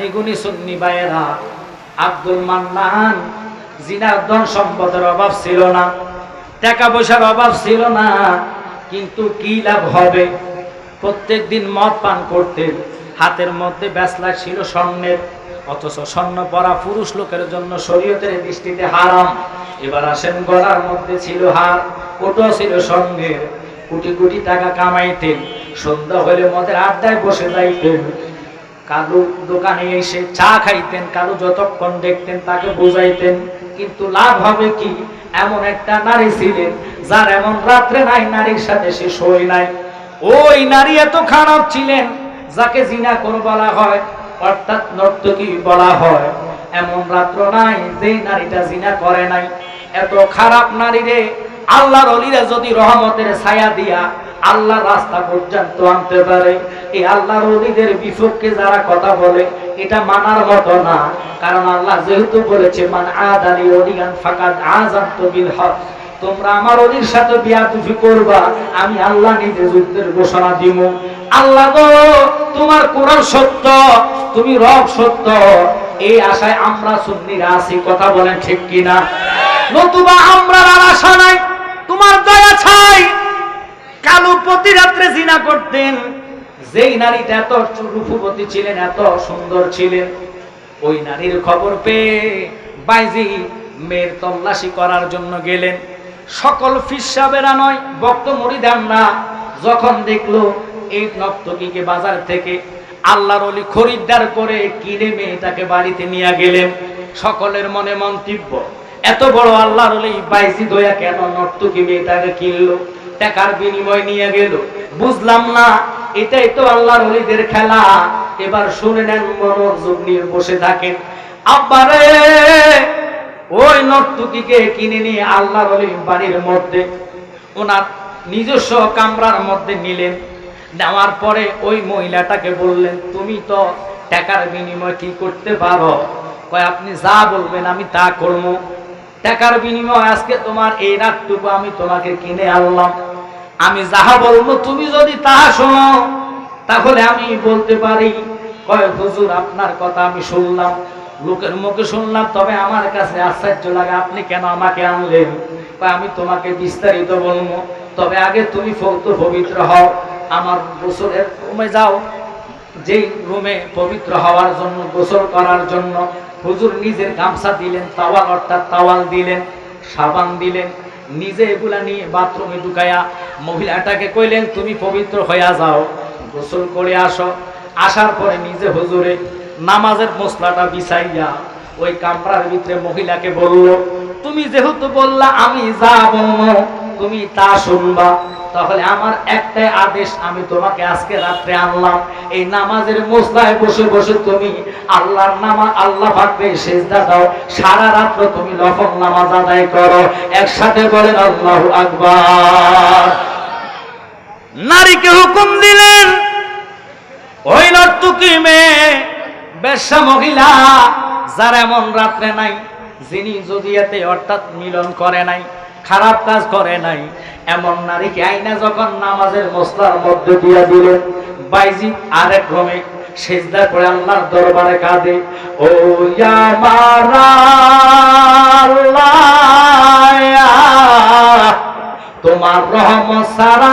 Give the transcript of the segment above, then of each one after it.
নিগুনি সুন্নি ভাইয়েরা, আব্দুল মান্নান, জিনার ধন সম্পদের অভাব ছিল না, টাকা পয়সার অভাব ছিল না, কিন্তু কি লাভ হবে? প্রত্যেক দিন মদ পান করতেন, হাতের মধ্যে ব্যাসলা ছিল স্বর্ণের, অথচ স্বর্ণ পরা পুরুষ লোকের জন্য শরীয়তের দৃষ্টিতে হারাম। এবার আসেন, গলার মধ্যে ছিল হার ওটাও ছিল স্বর্ণের। কোটি কোটি টাকা কামাইতেন, সন্ধ্যা হলে মদের আড্ডায় বসে যাইতেন। কালু দোকানে এসে চা খাইতেন কালু যতক্ষণ দেখতেন তাকে বুঝাইতেন। কিন্তু লাভ হবে কি? এমন একটা নারী ছিলেন, যার এমন রাত্রে নাই, নারীর সাথে সে শোয় নাই। ওই নারী এত খারাপ ছিলেন, যাকে জিনা কর বলা হয়, অর্থাৎ নর্তকী বলা হয়। এমন রাত্র নাই যে নারীটা জিনা করে নাই। এত খারাপ নারী রে, আল্লাহর অলিরা যদি রহমতের ছায়া দিয়া আল্লাহ রাস্তা পর্যন্ত আনতে পারে। এই আল্লাহর অলিদের বিপক্ষে যারা কথা বলে, এটা মানার মতো না। কারণ আল্লাহ যেহেতু বলেছে, মান আদালি অলিগান ফাকাদ আজান্ত বিল হক। তোমরা আমার অলির সাথে বিয়াতুফি করবা, আমি আল্লাহ নিজে যুদ্ধের ঘোষণা দিব। আল্লাহ গো, তোমার কোরআন সত্য, তুমি রব সত্য। এই আশায় আমরা সুন্নিরা আছি, কথা বলেন ঠিক কিনা? নতুবা আমরা আর আশা নাই, তোমার দয়া ছাই। কালো প্রতি রাত্রে জিনা করতেন। যেই নারীটা এত রূপবতী ছিলেন, এত সুন্দর ছিলেন, ওই নারীর খবর পেয়ে বাইজি মেয়ের তল্লাশি করার জন্য গেলেন। সকল ফিসাবেরা নয় বক্ত মরিদান না যখন দেখল এই নর্তকীকে বাজার থেকে আল্লাহর অলি খরিদ্দার করে কিনে মেয়েটাকে বাড়িতে নিয়ে গেলেন। সকলের মনে মন্তব্য, এত বড় আল্লাহর অলি বাইজি দয়া কেন নর্তকী মেয়েটাকে কিনলো? টাকার বিনিময় নিয়ে গেল। বুঝলাম না, এটাই তো আল্লাহর অলিদের খেলা। এবার শুনে নেন মনোযোগ নিয়ে বসে থাকেন। আব্বারে, ওই নর্তকীকে কিনে নিয়ে আল্লাহর অলি বাড়ির মধ্যে। ওনার নিজস্ব কামরার মধ্যে নিলেন। নেওয়ার পরে ওই মহিলাটাকে বললেন, তুমি তো টাকার বিনিময় কি করতে পারো? কয়, আপনি যা বলবেন আমি তা করব। টাকার বিনিময় আজকে তোমার এই রাতটুকু আমি তোমাকে কিনে আনলাম। আমি যাহা বলব, তুমি যদি তাহা শোনো, তাহলে আমি বলতে পারি, কয় হুজুর, আপনার কথা আমি শুনলাম, লোকের মুখে শুনলাম, তবে আমার কাছে আশ্চর্য লাগে, আপনি কেন আমাকে আনলেন? আমি তোমাকে বিস্তারিত বলব, তবে আগে তুমি ফৌত পবিত্র হও, আমার গোসলের রুমে যাও। যেই রুমে পবিত্র হওয়ার জন্য, গোসল করার জন্য, হুজুর নিজের গামছা দিলেন, তাওয়াল, অর্থাৎ তাওয়াল দিলেন, সাবান দিলেন নিজে এগুলা নিয়ে বাথরুমে ঢুকাইয়া মহিলাটাকে কইলেন, তুমি পবিত্র হইয়া যাও, গোসল করে আসো। আসার পরে নিজে হুজুরে নামাজের মশলাটা বিছাইয়া ওই কামড়ার ভিতরে মহিলাকে বলল, তুমি যেহেতু বললা আমি যা তুমি তা শুনবা। তাহলে আমার একটাই আদেশ আমি তোমাকে আজকে রাত্রে আনলাম। এই নামাজের মোসলায় বসে বসে তুমি আল্লাহর নামা আল্লাহ পাকবে সেজদা দাও। সারা রাত্র তুমি লফন নামাজ আদায় করো। একসাথে বলেন, আল্লাহু আকবার। নারীকে হুকুম দিলেন, ওই নর্তুকি মেয়ে, বেশ্যা মহিলা, যার এমন রাত্রে নাই, যিনি যদি এতে অর্থাৎ মিলন করে নাই খারাপ কাজ করে নাই। এমন নারীকে আইনা যখন নামাজের মশলার মধ্যে দিয়া দিলেন, বাইজি আরেক ক্রমে সেজদা করে আল্লাহর দরবারে কাঁদে, ও তোমার রহমত সারা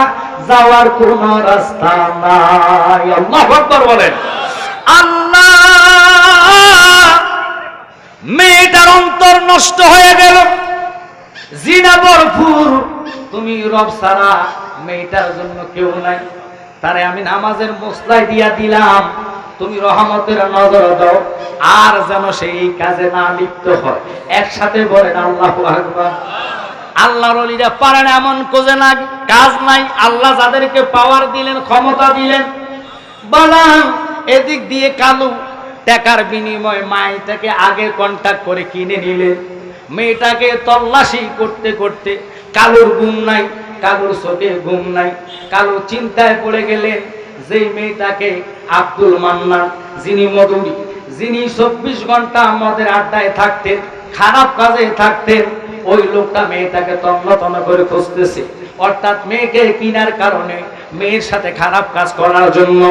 যাওয়ার কোন রাস্তা নাই। আল্লাহ বলেন। আল্লাহ, মেয়েটার অন্তর নষ্ট হয়ে গেল। জিনা ভরপুর। তুমি রব সারা মেয়েটার জন্য কেউ নাই। তারে আমি নামাজের মশলাই দিয়া দিলাম। তুমি রহমতের নজর দাও। আর যেন সেই কাজে না লিপ্ত হয়। একসাথে বলেন, আল্লাহ আকবার। আল্লাহর অলিরা পারেন এমন কোজে না, কাজ নাই। আল্লাহ যাদেরকে পাওয়ার দিলেন, ক্ষমতা দিলেন। বালাম এদিক দিয়ে কালু। টাকার বিনিময় মাইটাকে আগে কন্টাক্ট করে কিনে নিলেন। মেয়েটাকে তল্লাশি করতে করতে কালুর ঘুম নাই, কালুর চোখে ঘুম নাই, কালু চিন্তায় পড়ে গেলেন যেই মেয়েটাকে আব্দুল মান্নান যিনি মধুরী, যিনি চব্বিশ ঘণ্টা আমাদের আড্ডায় থাকতেন, খারাপ কাজে থাকতেন, ওই লোকটা মেয়েটাকে তন্ন তন্ন করে খুঁজতেছে। অর্থাৎ মেয়েকে কিনার কারণে মেয়ের সাথে খারাপ কাজ করার জন্য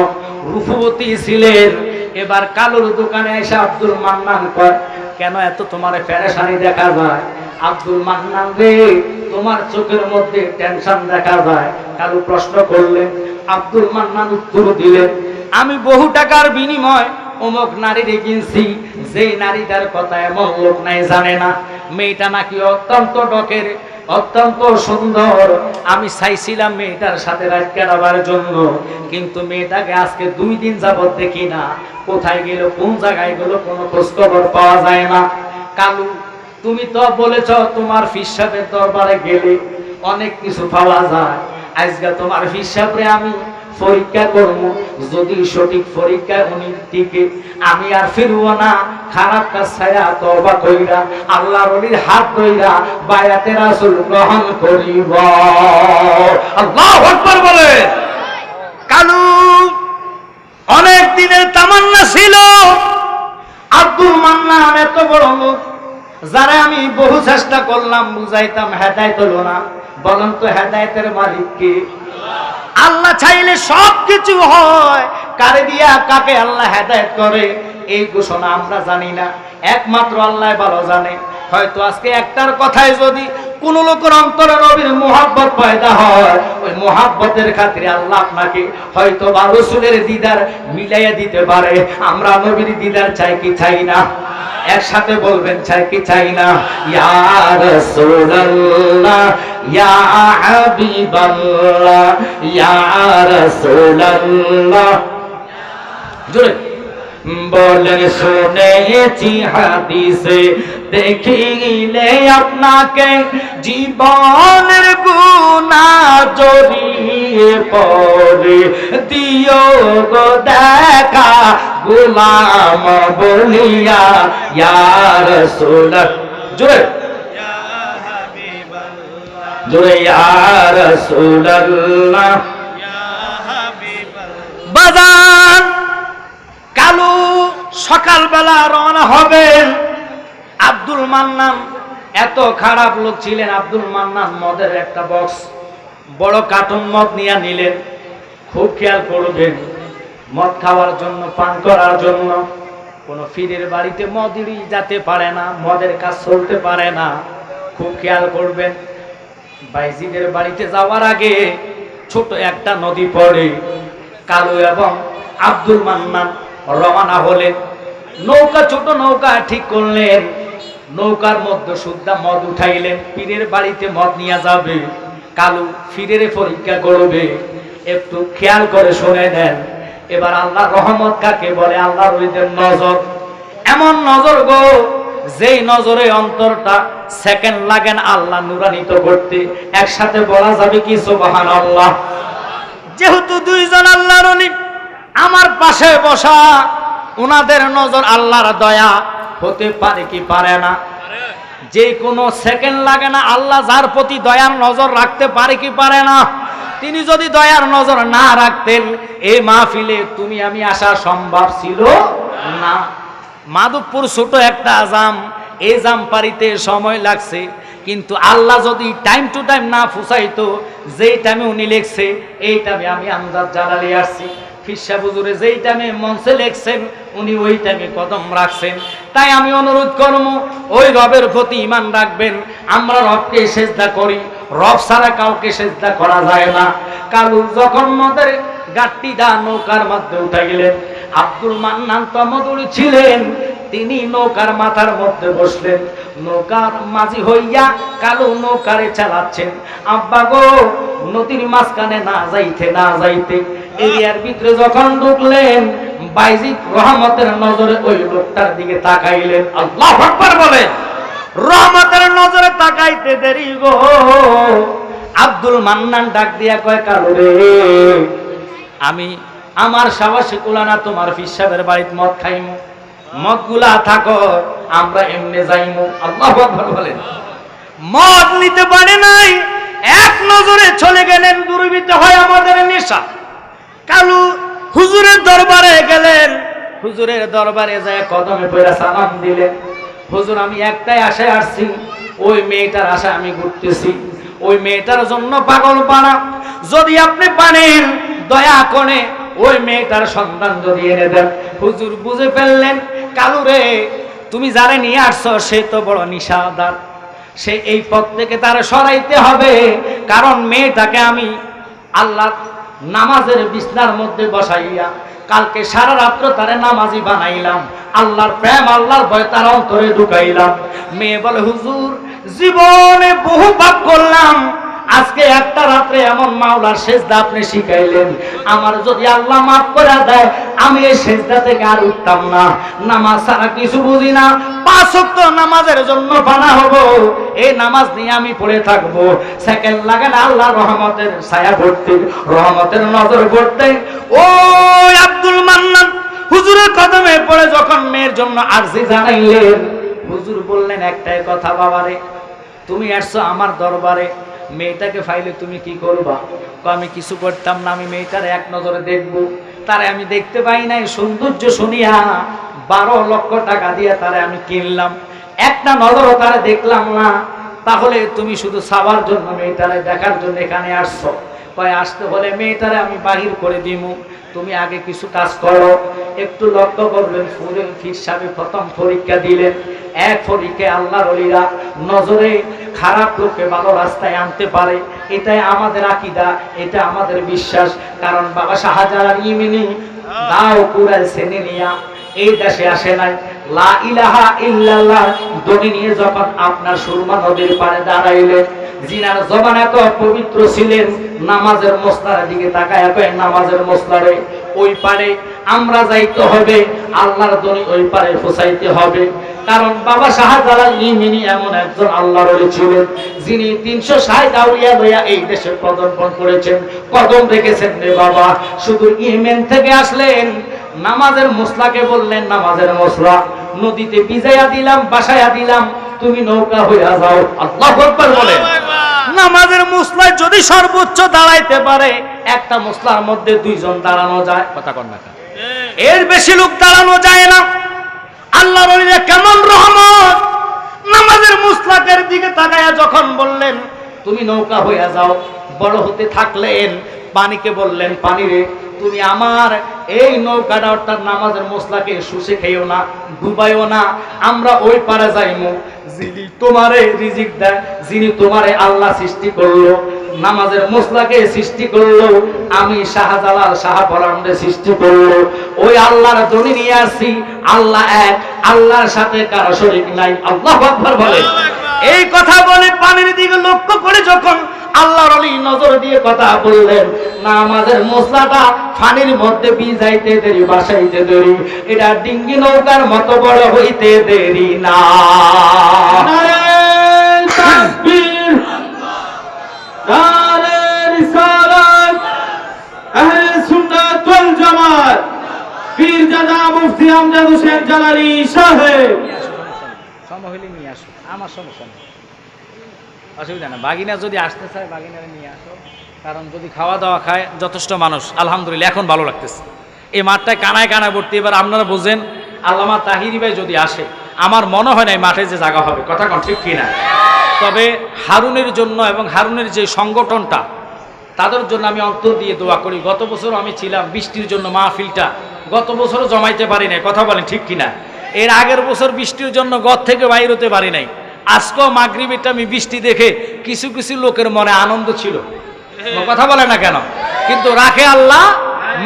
রূপবতী ছিলেন। এবার কালোর দোকানে এসে আব্দুল মান্নান কয় কেন এত তোমার প্যারেশানি দেখা যায় আব্দুল মান্নান রে, তোমার চোখের মধ্যে টেনশন দেখা যায় কারও প্রশ্ন করলেন আব্দুল মান্নান উত্তর দিলেন, আমি বহু টাকার বিনিময় অমুক নারীরে কিনছি যে নারীটার কথা এমন লোক নাই জানে না। মেয়েটা নাকি অত্যন্ত ডকের অত্যন্ত সুন্দর। আমি চাইছিলাম মেয়েটার সাথে রাত কাটাবার জন্য, কিন্তু মেয়েটাকে আজকে দুই দিন যাবত দেখি না। কোথায় গেল, কোন জায়গায় গেল, কোনো খোঁজখবর পাওয়া যায় না। কালু, তুমি তো বলেছ তোমার ফিসাবের দরবারে গেলে অনেক কিছু পাওয়া যায়। আজকে তোমার ফিসাবরে আমি পরীক্ষা করব। যদি সঠিক পরীক্ষা উনি টিকে আমি আর ফিরবো না। খারাপ কাজ ছায়া তবা কইরা আল্লাহ রলির হাত ধইরা বায়াতে রাসূল গ্রহণ করিব। আল্লাহ আকবার বলে কালু অনেক দিনের তামান্না ছিল। আব্দুল মান্নান এত বড় লোক যারা আমি বহু চেষ্টা করলাম বুঝাইতাম হেদায়ত হলো না। বলেন তো হেদায়তের মালিক কে? আল্লাহ চাইলে সব কিছু হয়। কারে দিয়া, কাকে আল্লাহ হেদায়ত করে? এই ঘোষণা আমরা জানি না। একমাত্র আল্লাহ ভালো জানে। হয়তো আজকে একটার কথায় যদি কোন লোকের অন্তরে নবীর মোহাব্বত পয়দা হয়, ওই মোহাব্বতের খাতিরে আল্লাহ আপনাকে হয়তো বা রসুলের দিদার মিলাইয়া দিতে পারে। আমরা নবীর দিদার চাই কি চাই না? একসাথে বলবেন, চাই কি চাই না? ইয়া রাসূলুল্লাহ, ইয়া হাবিবাল্লাহ, ইয়া রাসূলুল্লাহ। জোরে। বলেন শুনেছি হাদিসে দেখিলে আপনাকে জীবনের গুণা জড়িয়ে পড়ে দিও গো দেখা গুলাম বলিয়া ইয়ার সোলার জোরে জোরে ইয়ার সোলাল্লাহ বাজান কালু, সকালবেলা রওনা হবেন আব্দুল মান্নান, এত খারাপ লোক ছিলেন, আব্দুল মান্নান মদের একটা বক্স বড় কার্টুন মদ নিয়ে নিলেন। খুব খেয়াল করবেন, মদ খাওয়ার জন্য, পান করার জন্য। কোনো ফিরের বাড়িতে মদই যেতে পারে না, মদের কাজ চলতে পারে না। খুব খেয়াল করবেন, বাইজিদের বাড়িতে যাওয়ার আগে ছোট একটা নদী পড়ে, কালু এবং আব্দুল মান্নান রওনা হলেন নৌকা, ছোট নৌকা ঠিক করলেন। নৌকার মধ্যে সুদ্ধা মদ উঠাইলেন। পীরের বাড়িতে মদ নিয়ে যাবে। কালু ফিরের পরীক্ষা করবে। একটু খেয়াল করে শুনে নেন। এবার আল্লাহ রহমত কাকে বলে? আল্লাহ রইদের নজর। এমন নজর গো, যেই নজরে অন্তরটা সেকেন্ড লাগেন আল্লাহ নুরানিত করতে। একসাথে বলা যাবে কি? সুবহান আল্লাহ যেহেতু দুইজন আল্লাহর অলি আমার পাশে বসা ওনাদের নজর আল্লাহর দয়া। হতে পারে কি পারে না। যে কোনো সেকেন্ড লাগে না, আল্লাহ যার প্রতি দয়ার নজর রাখতে পারে কি পারে না। তিনি যদি দয়ার নজর না রাখতেন, এ মাহফিলে তুমি আমি আসা সম্ভব ছিল না। মাধবপুর ছোট একটা জাম, এ জাম পারিতে সময় লাগছে। কিন্তু আল্লাহ যদি টাইম টু টাইম না ফুসাইতো, যেই টাইমে উনি লেখছে, এই টাইমে আমি আমদাদ জালালি আসছি। ফিরসা বুজুরে যেই টাইমে মঞ্চে লেখছেন, উনি ওই টাইমে কদম রাখছেন। তাই আমি অনুরোধ করব, ওই রবের প্রতি ইমান রাখবেন। আমরা রবকে সেজদা করি, রব ছাড়া কাউকে সেজদা করা যায় না। কালু যখন মদের গাট্টি দা নৌকার মধ্যে উঠে গেলেন, আব্দুল মান্নান তমদুরি ছিলেন তিনি নৌকার মাথার মধ্যে বসলেন। নৌকার মাঝি হইয়া কালো নৌকারে চালাচ্ছেন। আব্বা গো, নদীর মাঝখানে না যাইতে না যাইতে। এরিয়ার ভিতরে যখন ঢুকলেন, বাইজিদ রহমতের নজরে ওই লোকটার দিকে তাকাইলেন। আল্লাহ আকবার বলেন, রহমতের নজরে তাকাইতে দেরি গো। আব্দুল মান্নান ডাক দিয়া কয়, কালো রে, আমি আমার সাবাসে কুলানা তোমার ফিসাবের বাড়িতে মদ খাইমু। মদগুলা থাকো, আমরা এমনি যাইমু। আল্লাহ আকবার বলেন। মদ নিতে পারে নাই, এক নজরে চলে গেলেন, দুর্বৃত্ত হয় আমাদের নেশা। কালু হুজুরের দরবারে গেলেন, হুজুরের দরবারে যায় কদমে পয়রা সালাম দিলেন। হুজুর, আমি একটাই আশায় আসছি, ওই মেয়েটার আশা আমি ঘুরতেছি। ওই মেয়েটার জন্য পাগল পাড়া যদি আপনি পারেন দয়া করে ওই মেয়েটার সন্তান যদি এনে দেন। হুজুর বুঝে ফেললেন কালু রে, তুমি যারে নিয়ে আসছো, সে তো বড় নিশাদার। সে এই পথ থেকে তার সরাইতে হবে, কারণ মেয়েটাকে আমি আল্লাহ নামাজের বিছনার মধ্যে বসাইয়া কালকে সারা রাত্র তারে নামাজি বানাইলাম। আল্লাহর প্রেম, আল্লাহর ভয় তার অন্তরে ঢুকাইলাম। মেয়ে বলে, হুজুর, জীবনে বহু পাপ করলাম আজকে একটা রাত্রে এমন মাওলার সেজদা আপনি শিখাইলেন। আমার যদি আল্লাহ মাফ করে দেয়, আমি এই সেজদা থেকে আর উঠতাম না। নামাজ ছাড়া কিছু বুঝি না। পাঁচ ওয়াক্ত নামাজের জন্য বানা হব। এই নামাজ নিয়ে আমি পড়ে থাকব। সেকেন্ড লাগে না আল্লাহ রহমতের ছায়া ভর্তি রহমতের নজর পড়তে। ও আব্দুল মান্নান হুজুরের কদমে পড়ে যখন মেয়ের জন্য আরজি জানাইলেন, হুজুর বললেন, একটাই কথা বাবারে, তুমি আসছো আমার দরবারে। মেয়েটাকে ফাইলে তুমি কি করবা? আমি কিছু করতাম না, আমি মেয়েটার এক নজরে দেখব। তারে আমি দেখতে পাই নাই, সৌন্দর্য শুনিয়া বারো লক্ষ টাকা দিয়ে তারে আমি কিনলাম। একটা নজরও তারে দেখলাম না। তাহলে তুমি শুধু সাবার জন্য মেয়েটারে দেখার জন্য এখানে আসছো। কয় আসতে হলে মেয়েটারে আমি বাহির করে দিমু, তুমি আগে কিছু কাজ করো। একটু লক্ষ্য করবেন ফির সাহেব প্রথম পরীক্ষা দিলেন। এক পরীক্ষায় আল্লাহর অলিরা নজরে খারাপ লোককে ভালো রাস্তায় আনতে পারে। এটাই আমাদের আকিদা, এটা আমাদের বিশ্বাস। কারণ বাবা শাহজালাল ইমিনি দাও কুরাল সেনে নিয়া এই দেশে আসে নাই। লা ইলাহা ইল্লাল্লাহ দড়ি নিয়ে যখন আপনার সুরমা নদীর পাড়ে দাঁড়াইলেন জিনার জবান এত পবিত্র ছিলেন, নামাজের মশলার দিকে তাকায় কয়, নামাজের মশলারে ওই পারে আমরা যাইতে হবে, আল্লাহর দনি ওই পারে ফসাইতে হবে। কারণ বাবা শাহজালাল ইমিনি এমন একজন আল্লাহর ওলি ছিলেন, যিনি তিনশো ষাট আউলিয়া লইয়া এই দেশে পদার্পণ করেছেন। কদম রেখেছেন রে বাবা, শুধু ইমেন থেকে আসলেন, নামাজের মশলাকে বললেন, নামাজের মশলা নদীতে ভিজাইয়া দিলাম বাসায়া দিলাম তুমি নৌকা হইয়া যাও। আল্লাহ আকবার বলেন। নামাজের মশলায় যদি সর্বোচ্চ দাঁড়াইতে পারে একটা মশলার মধ্যে দুইজন দাঁড়ানো যায়। কথা কন না এর বেশি লোক দাঁড়ানো যায় না। আল্লাহর ওলিরা কেমন রহমত। নামাজের মুসলাকের দিকে তাকায়া যখন বললেন তুমি নৌকা হইয়া যাও বড় হতে থাকলেন পানিকে বললেন পানি রে তুমি আমার এই নৌকাটা অর্থাৎ নামাজের মশলাকে শুষে খেয়েও না ডুবাইও না আমরা ওই পারে যাইমু। যিনি তোমারে রিজিক দেয় যিনি তোমারে আল্লাহ সৃষ্টি করল নামাজের মশলাকে সৃষ্টি করল আমি শাহজালাল শাহপরামরে সৃষ্টি করল ওই আল্লাহর জমি নিয়ে আসি আল্লাহ এক আল্লাহর সাথে কারও শরীক নাই। আল্লাহ আকবার বলে। এই কথা বলে পানির দিকে লক্ষ্য করে যখন আল্লাহর আলী নজর দিয়ে কথা বললেন না আমাদের মশলাটা পানির মধ্যে ভিজাইতে দেরি বাসাইতে দেরি। এটা ডিঙ্গি নৌকার মতো বড় হইতে দেরি না। মুফতি আমজাদ হোসেন জালালি সাহেব। সময় হইলে নিয়ে আসো আমার সমস্যা নেই। অসুবিধা না। বাগিনা যদি আসতে চায় বাগিনারে নিয়ে আসো। কারণ যদি খাওয়া দাওয়া খায়, যথেষ্ট মানুষ। আলহামদুলিল্লাহ, এখন ভালো লাগতেছে। এই মাঠটায় কানায় কানায় ভর্তি। এবার আপনারা বুঝেন, আল্লামা তাহিরি ভাই যদি আসে, আমার মনে হয় না এই মাঠে যে জায়গা হবে। কথা কোন ঠিক কিনা? তবে হারুনের জন্য এবং হারুনের যে সংগঠনটা, তাদের জন্য আমি অন্তর দিয়ে দোয়া করি। গত বছর আমি ছিলাম বৃষ্টির জন্য মাহফিলটা। গত বছরও জমাইতে পারি নাই। কথা বলেন ঠিক কিনা? এর আগের বছর বৃষ্টির জন্য গদ থেকে বাইর হতে পারি নাই। আজকেও মাগরিবিটা আমি বৃষ্টি দেখে কিছু কিছু লোকের মনে আনন্দ ছিল। কথা বলে না কেন? কিন্তু রাখে আল্লাহ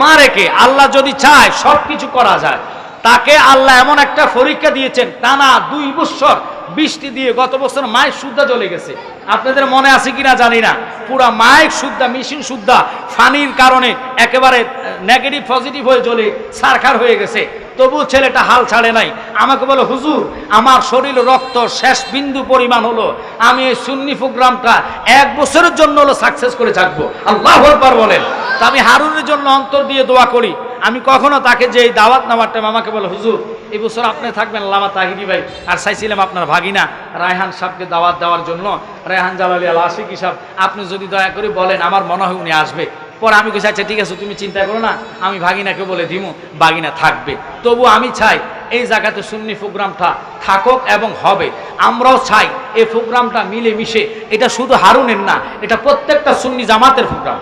মা রেখে আল্লাহ যদি চায় সব কিছু করা যায়। তাকে আল্লাহ এমন একটা পরীক্ষা দিয়েছেন টানা দুই বছর বৃষ্টি দিয়ে গত বছর মায়ের সুদ্ধা চলে গেছে। আপনাদের মনে আছে কিনা জানি না। পুরা মায়ের সুদ্ধা মেশিন সুদ্ধা ফানির কারণে একেবারে নেগেটিভ পজিটিভ হয়ে চলে সারখার হয়ে গেছে। তবু ছেলেটা হাল ছাড়ে নাই। আমাকে বলে, হুজুর, আমার শরীর রক্ত শেষ বিন্দু পরিমাণ হলো। আমি এই সুন্নি প্রোগ্রামটা এক বছরের জন্য হলো সাকসেস করে থাকব আল্লাহ একবার বলেন। তা আমি হারুনের জন্য অন্তর দিয়ে দোয়া করি। আমি কখনো তাকে যে দাওয়াত নামার টাইম আমাকে বলে, হুজুর, এই বছর আপনি থাকবেন লামা তাহিরি ভাই। আর চাইছিলাম আপনার ভাগিনা রায়হান সাহেবকে দাওয়াত দেওয়ার জন্য। রায়হান জালালি আল আশিকি সাহেব, আপনি যদি দয়া করে বলেন, আমার মনে হয় উনি আসবে। পরে আমি কইছি আচ্ছা ঠিক আছে, তুমি চিন্তা করো না, আমি ভাগিনাকে বলে দিমু, ভাগিনা থাকবে। তবু আমি চাই এই জায়গাতে সুন্নি প্রোগ্রামটা থাকুক এবং হবে। আমরাও চাই এই প্রোগ্রামটা মিলে মিশে এটা শুধু হারুনের না, এটা প্রত্যেকটা সুন্নি জামাতের প্রোগ্রাম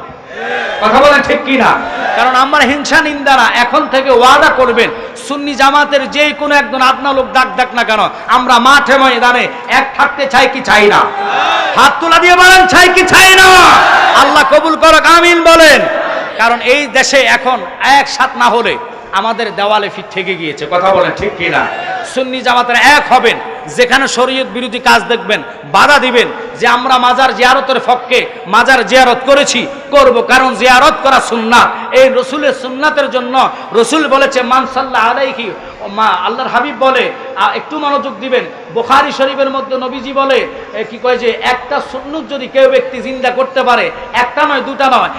কথা বলেন ঠিক কি না কারণ আমার হিংসা নিন্দারা এখন থেকে ওয়াদা করবেন, সুন্নি জামাতের যে কোনো একজন আপনা লোক ডাক ডাক না কেন, আমরা মাঠে ময়দানে এক থাকতে চাই কি চাই না? হাত তোলা দিয়ে বলেন, চাই কি চাই না? আল্লাহ কবুল করক, আমিন বলেন। কারণ এই দেশে এখন একসাথ না হলে আমাদের দেওয়ালে ফিট থেকে গিয়েছে, কথা বলেন ঠিক কিনা? সুন্নি জামাতের এক হবেন, যেখানে শরীয়ত বিরোধী কাজ দেখবেন, বাধা দিবেন, যে আমরা মাজার জিয়ারতের ফককে মাজার জিয়ারত করেছি, করব কারণ জিয়ারত করা সুন্নাত। এই রসুলের সুন্নাতের জন্য রসুল বলেছে মানসাল্লাহ আলাইহি মা, আল্লাহর হাবিব বলে একটু মনোযোগ দিবেন। বোখারি শরীফের মধ্যে নবীজি বলে কি কয় যে, একটা সুন্নুত যদি কেউ ব্যক্তি জিন্দা করতে পারে, একটা নয়, দুটা নয়,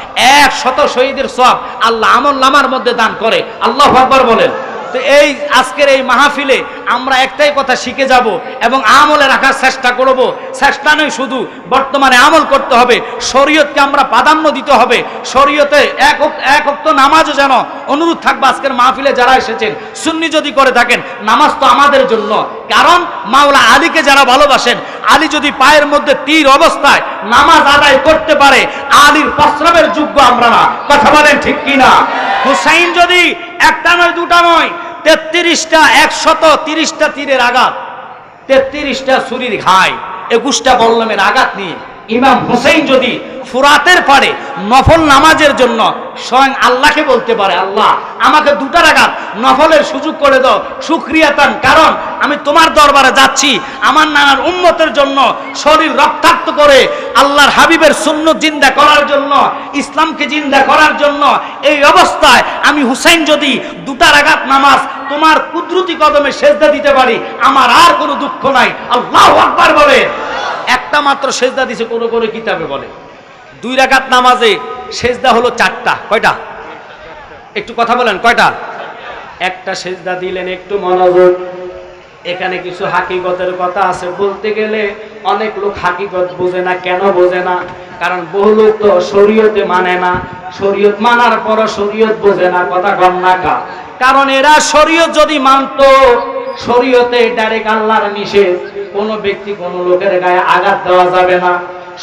এক শত শহীদের সব আল্লাহ আমল নামার মধ্যে দান করে। আল্লাহ আকবর বলেন। তো এই আজকের এই মাহফিলে আমরা একটাই কথা শিখে যাব এবং আমলে রাখার চেষ্টা করব। চেষ্টা নয়, শুধু বর্তমানে আমল করতে হবে। শরীয়তকে আমরা প্রাধান্য দিতে হবে। শরীয়তে এক এক অক্ত নামাজও যেন অনুরোধ থাকবে আজকের মাহফিলে যারা এসেছেন, সুন্নি যদি করে থাকেন, নামাজ তো আমাদের জন্য। কারণ মাওলা আলীকে যারা ভালোবাসেন আলী যদি পায়ের মধ্যে তীর অবস্থায় নামাজ আদায় করতে পারে, আলীর প্রস্রাবের যোগ্য আমরা না। কথা বলেন ঠিক কিনা? হুসাইন যদি একটা নয়, দুটা নয়, তেত্রিশটা, একশত তিরিশটা তীরের আঘাত, তেত্রিশটা ছুরির ঘাই, একুশটা বল্লমের আঘাত নিয়ে ইমাম হুসেইন যদি ফুরাতের পারে নফল নামাজের জন্য স্বয়ং আল্লাহকে বলতে পারে, আল্লাহ, আমাকে দুটার আঘাত নফলের সুযোগ করে দাও। সুক্রিয়াতান কারণ আমি তোমার দরবারে যাচ্ছি। আমার নানার উন্মতের জন্য শরীর রক্তাক্ত করে আল্লাহর হাবিবের শূন্য জিন্দা করার জন্য, ইসলামকে জিন্দা করার জন্য এই অবস্থায় আমি হুসেন যদি দুটা রাগাত নামাজ তোমার কুদরতি কদমে সেজদা দিতে পারি, আমার আর কোনো দুঃখ নাই। আল্লাহ আকবার বলে। একটা মাত্র সেজদা দিছে, কোনো কোনো কিতাবে বলে। দুই রাকাত নামাজে সেজদা হলো চারটা, কয়টা? একটু কথা বলেন, কয়টা? একটা সেজদা দিলেন একটু মনোযোগ। এখানে কিছু হাকিগতের কথা আছে। বলতে গেলে অনেক লোক হাকিগত বোঝে না, কেন বোঝে না? কারণ বহু লোক তো শরীয়তে মানে না। শরীয়ত মানার পরও শরীয়ত বোঝে না, কথা কম না কা। কারণ এরা শরীয়ত যদি মানতো শরীয়তে ডাইরেক্ট আল্লাহর নিষেধ, কোনো ব্যক্তি কোনো লোকের গায়ে আঘাত দেওয়া যাবে না।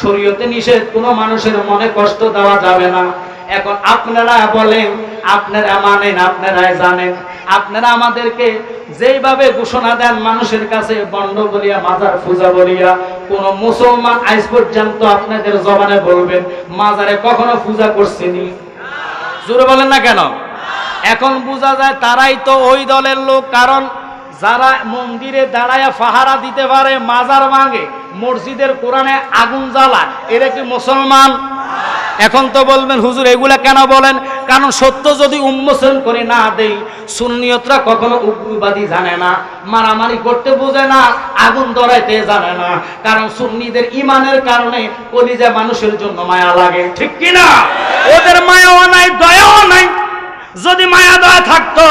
শরীয়তে নিষেধ, কোনো মানুষের মনে কষ্ট দেওয়া যাবে না। এখন আপনারা বলেন, আপনারা মানেন আপনারাই জানেন। আপনারা আমাদেরকে যেইভাবে ঘোষণা দেন, মানুষের কাছে বন্ড বলিয়া, মাজার পূজা বলিয়া, কোন মুসলমান আজ পর্যন্ত আপনাদের জবানে বলবেন, মাজারে কখনো পূজা করছেনি। জোরে বলেন না কেন? এখন বোঝা যায় তারাই তো ওই দলের লোক, কারণ যারা মন্দিরে দাঁড়ায় ফাহারা দিতে পারে, মাজার ভাঙে, মসজিদের কোরআনে আগুন জ্বালা এরা কি মুসলমান? এখন তো বলবেন, হুজুর, এগুলা কেন বলেন? কারণ সত্য যদি উন্মোচন করে না দেই, সুন্নিয়তরা কখনো উগ্রবাদী জানে না, মারামারি করতে বোঝে না, আগুন ধরাইতে জানে না। কারণ সুন্নিদের ইমানের কারণে কলিজা মানুষের জন্য মায়া লাগে। ঠিক কি না ওদের মায়াও নাই, দয়াও নাই। যদি মায়া দয়া থাকতো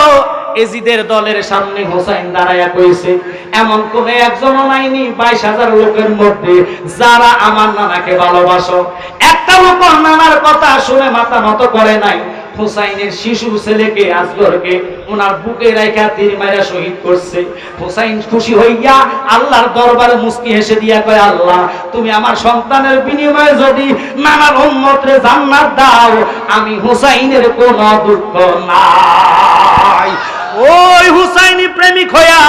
এজিদের দলের সামনে হোসাইন দাঁড়াইয়া কইছে, এমন কোন একজনও নাইনি, বাইশ হাজার লোকের মধ্যে যারা আমার নানাকে ভালোবাসো। একটা লোক নানার কথা শুনে মাথা নত করে নাই। হুসাইনের শিশু ছেলেকে, আজগরকে ওনার বুকে রাইখা তীর মাইরা শহীদ করছে। হুসাইন খুশি হইয়া আল্লাহর দরবারে মুস্কি হেসে দিয়া কয়, আল্লাহ, তুমি আমার সন্তানের বিনিময়ে যদি নানার উম্মতরে জান্নাত দাও, আমি হুসাইনের কোনো দুঃখ নাই। ওই হুসাইনি প্রেমিক হইয়া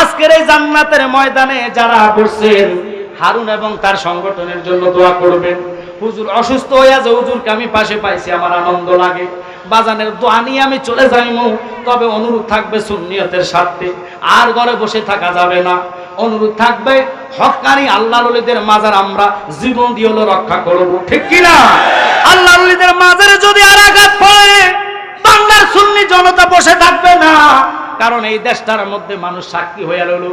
আজকের এই জান্নাতের ময়দানে যারা বসছেন, হারুন এবং তার সংগঠনের জন্য দোয়া করবেন। হুজুর অসুস্থ হইয়া যে হুজুরকে আমি পাশে পাইছি, আমার আনন্দ লাগে। বাজানের দোয়া নিয়ে আমি চলে যাইমু, তবে অনুরোধ থাকবে সুন্নিয়তের স্বার্থে। আর ঘরে বসে থাকা যাবে না। অনুরোধ থাকবে, হকানি আল্লাহ রলিদের মাজার আমরা জীবন দিয়ে রক্ষা করব। ঠিক কিনা? আল্লাহ রলিদের মাজারে যদি আর আঘাত পড়ে বাংলার সুন্নি জনতা বসে থাকবে না। কারণ এই দেশটার মধ্যে মানুষ সাক্ষী হয়ে গেল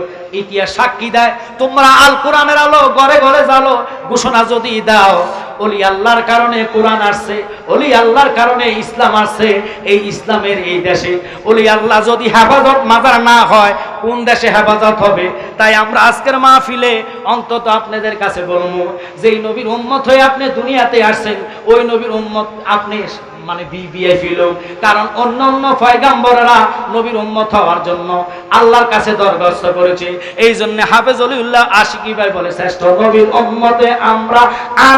ইতিহাস সাক্ষী দেয়। তোমরা আল কোরআনের আলো ঘরে ঘরে জালো ঘোষণা যদি দাও, অলি আল্লাহর কারণে কোরআন আসছে, অলি আল্লাহর কারণে ইসলাম আসছে, এই ইসলামের এই দেশে। অলি আল্লাহ যদি হেফাজত মাজার না হয়, কোন দেশে হেফাজত হবে? তাই আমরা আজকের মাহফিলে অন্তত আপনাদের কাছে বলব যে নবীর উম্মত হয়ে আপনি দুনিয়াতে আসছেন, ওই নবীর উম্মত আপনি মানে বিবিআইপি লোক কারণ অন্য অন্য ফয়গাম্বরেরা নবীর উম্মত হওয়ার জন্য আল্লাহর কাছে দরখাস্ত করেছে। এই জন্য হাফেজ অলিউল্লাহ আশিকি ভাই বলে, শ্রেষ্ঠ নবীর উম্মতে আমরা